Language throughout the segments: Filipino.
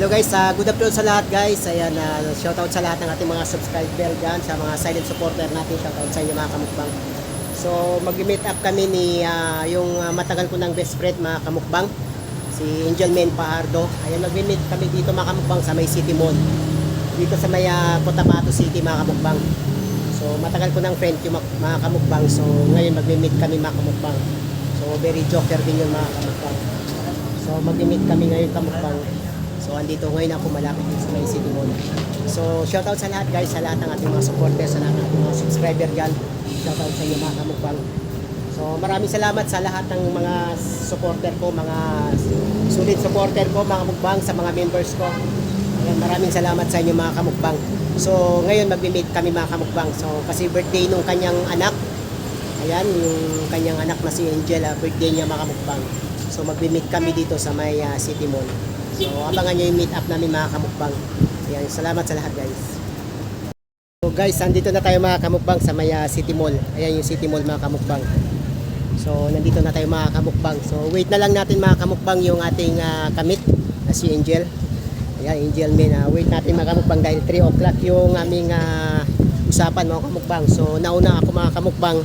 Hello guys, uh, good afternoon sa lahat guys. Ayan, uh, shoutout sa lahat ng ating mga subscriber dyan, sa mga silent supporter natin. Shoutout sa inyo mga kamukbang. So, mag-meet up kami ni uh, yung uh, matagal ko ng best friend mga kamukbang, si Angel Men Paardo. Ayan, mag-meet kami dito mga kamukbang sa may City Mall. Dito sa may uh, Cotabato City mga kamukbang. So, matagal ko ng friend yung mga kamukbang. So, ngayon mag-meet kami mga kamukbang. So, very joker din yung mga kamukbang. So, mag-meet kami ngayon kamukbang. So, andito ngayon ako malapit din sa may City Mall. So, shoutout sa lahat guys, sa lahat ng ating mga supporters, sa lahat ng ating mga subscriber dyan. Shoutout sa inyo mga kamukbang. So, maraming salamat sa lahat ng mga supporter ko, mga sulit supporter ko, mga kamukbang, sa mga members ko. Ayan, maraming salamat sa inyo mga kamukbang. So, ngayon mag-meet kami mga kamukbang. So, kasi birthday nung kanyang anak, Ayan, yung kanyang anak na si Angela, birthday niya mga kamukbang. So magbi-meet kami dito sa may ah, City Mall. So abangan niyo yung meet up namin mga kamukbang. Ayan, salamat sa lahat guys. So guys, andito na tayo mga kamukbang sa may ah, City Mall. Ayan yung City Mall mga kamukbang. So nandito na tayo mga kamukbang. So wait na lang natin mga kamukbang yung ating ah, kamit na si Angel. Ayan, Angel Min. ah, wait natin mga kamukbang dahil 3 o'clock yung aming ah, usapan mga kamukbang. So nauna ako mga kamukbang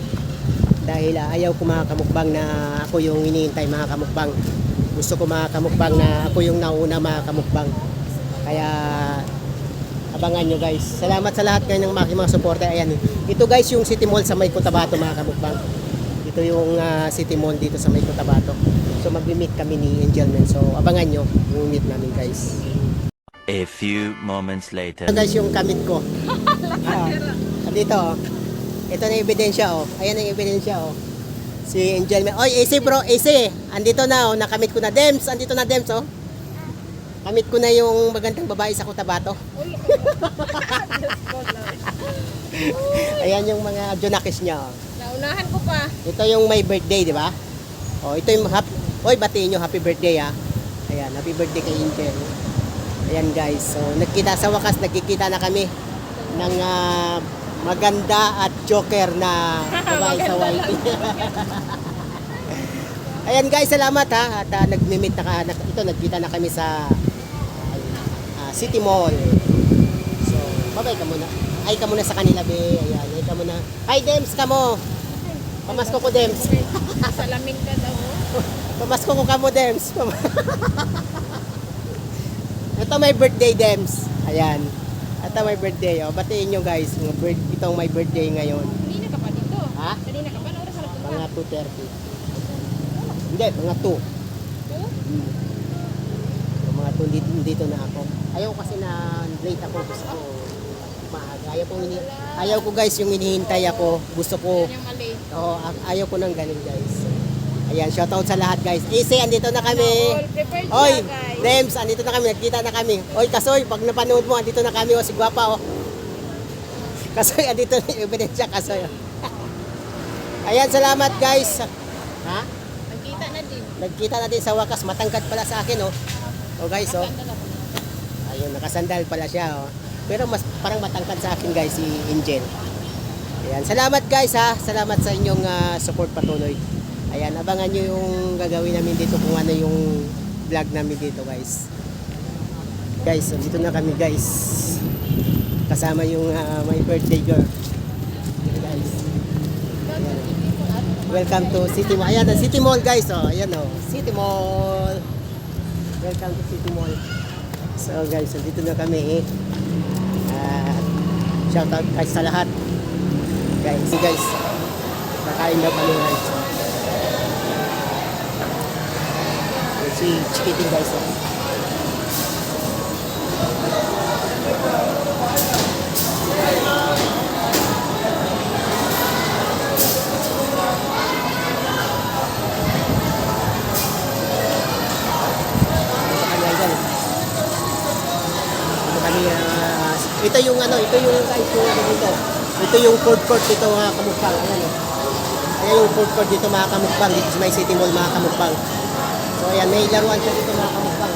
dahil ah, ayaw ko mga kamukbang na ako yung iniintay mga kamukbang. Gusto ko mga kamukbang na ako yung nauna mga kamukbang. Kaya abangan nyo guys. Salamat sa lahat kayo ng mga, mga supporter. Ayan. Ito guys yung City Mall sa May Cotabato mga kamukbang. Ito yung ah, City Mall dito sa May Cotabato. So magbi-meet kami ni Angelman. So abangan nyo yung meet namin guys. A few moments later. Ito guys yung kamit ko. Ah, dito oh. Ito na yung ebidensya oh. Ayan ang ebidensya oh. Si Angel May. Oy, AC bro, AC. Andito na oh, nakamit ko na Dems. Andito na Dems oh. Kamit ko na yung magandang babae sa Cotabato. Ayan yung mga junakis niya oh. Naunahan ko pa. Ito yung may birthday, di ba? Oh, ito yung happy. Oy, batiin nyo happy birthday ah. Ayan, happy birthday kay Angel. Ayan guys. So, nagkita sa wakas, nagkikita na kami ng ah, maganda at joker na babae sa white. Ayan guys, salamat ha. At uh, nag-meet na ka, ito nagkita na kami sa ah, City Mall. So, babay ka muna. Ay ka muna sa kanila, be. Ayan, ay ka muna. Hi, Dems, ka mo. Pamasko ko, Dems. Salamin ka daw. Pamasko ko ka mo, Dems. Ito may birthday, Dems. Ayan. Ito may birthday. Oh. Batiin nyo guys. Itong may birthday ngayon. Kanina ka pa dito. Ha? Kanina ka pa. Ano oras ka nagpunta? Mga 2.30. Hindi, mga 2. Two? Hmm. So, mga 2 dito, dito na ako. Ayaw kasi na late ako. Gusto ko maaga. Ayaw ko, ini ayaw ko guys yung hinihintay ako. Gusto ko Yan yung mali. Oo, ayaw ko ng ganun guys. Ayan, shoutout sa lahat guys. Easy, andito na kami. Oy. Dems, andito na kami. Nagkita na kami. Oy, Kasoy, pag napanood mo, andito na kami. O, si Guapa, o. Kasoy, andito na yung ebidensya, Kasoy. Ayan, salamat guys. Ha? Nagkita na din. Nagkita natin sa wakas. Matangkad pala sa akin, o. O guys, o. Na. Ayun, nakasandal pala siya, oh. Pero mas parang matangkad sa akin, guys, si Angel. Ayan, salamat guys ha. Salamat sa inyong ah, support patuloy. Ayan, abangan nyo yung gagawin namin dito kung ano yung vlog namin dito, guys. Guys, so dito na kami, guys. Kasama yung ah, my birthday girl. Guys. Welcome to City Mall. Ayan, City Mall, guys. Oh, ayan, oh. City Mall. Welcome to City Mall. So guys, dito na kami. Uh, shout out guys sa lahat. Guys, guys. Nakain na kami guys. Guys. Oh. Sa kanya dyan. Ito yung ano, ito yung guys, yung dito. Ito yung food court dito mga kamukbang. Ayan o. Ayan yung food court dito mga kamukbang. Dito sa may city mall mga kamukbang. So ayan, may laruan siya dito mga kamukbang.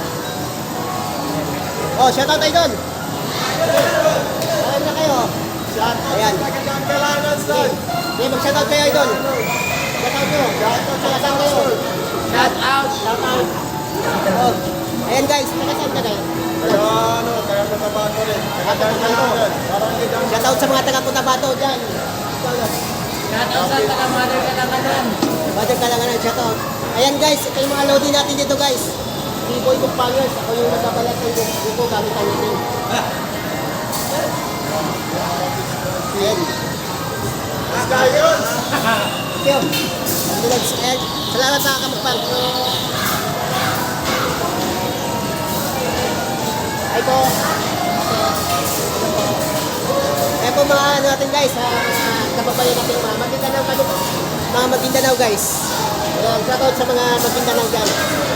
Oh, shout out tayo doon. Ayan na kayo. Ayan. Sige, Sige, mag-shout out kayo doon. Shout out nyo. Shout out kayo. Shout out. Shout out. Oh. Ayan guys, nakasaan ka kayo? Ano, kaya natabago rin. Hindi dami. Shout out sa mga taga Cotabato dyan. Shoutout sa taga Mother Kalanganan. Mother Kalanganan, shout out. Ayan guys, ito yung mga loading natin dito guys. Si Boy Companions, ako yung nagbabalat ng buko gamit ang meeting. Ayan. Ayun! Thank you. Ayan. Salamat mga kamukbang. Ay po. Ayan po mga ano natin guys, ah, kababayan natin mga Maguindanao. Mga Maguindanao guys. Ayan, shout out sa mga Maguindanao dyan.